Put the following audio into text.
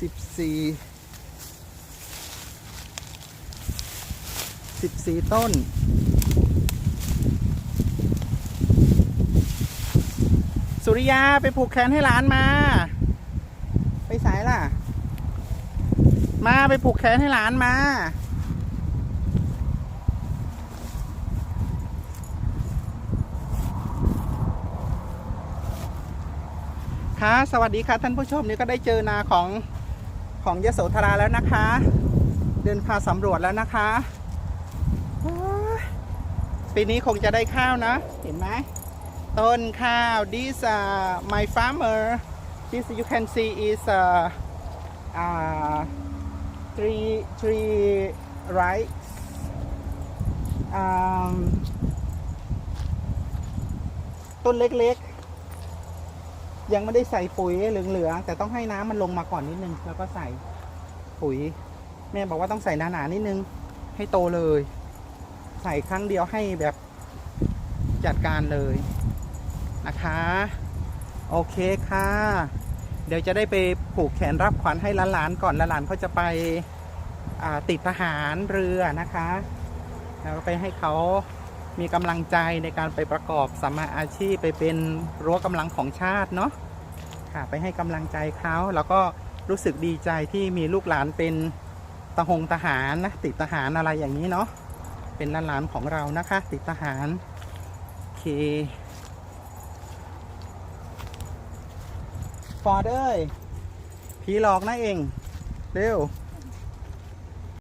สี่สิบสี่ต้น สุริยาไปผูกแขนให้หลานมา ไปสายล่ะ มาไปผูกแขนให้หลานมาค่ะสวัสดีค่ะท่านผู้ชมนี่ก็ได้เจอนาของ ของยโสธราแล้วนะคะ เดินพาสำรวจแล้วนะคะ ปีนี้คงจะได้ข้าวนะ เห็นไหมต้นข้าว this uh, my farmer this you can see is uh, uh, three three rice um, ต้นเล็กๆ ยังไม่ได้ใส่ปุ๋ยเหลืองๆแต่ต้องให้น้ำมันลงมาก่อนนิดนึง แล้วก็ใส่ปุ๋ย แม่บอกว่าต้องใส่หนาๆนิดนึง ให้โตเลย ใส่ครั้งเดียวให้แบบจัดการเลยนะคะ โอเคค่ะ เดี๋ยวจะได้ไปผูกแขนรับขวัญให้หลานๆก่อนหลานๆเขาจะไปติดทหารเรือนะคะแล้วไปให้เขา มีกำลังใจในการไปประกอบสัมมาอาชีพไปเป็นรั้วกำลังของชาติเนาะค่ะไปให้กำลังใจเขาแล้วก็รู้สึกดีใจที่มีลูกหลานเป็นทหงทหารนะติดทหารอะไรอย่างนี้เนาะเป็นหลานของเรานะคะ ติดทหารโอเคฟอร์ดอ้ยผีหลอกนะเอง เร็ว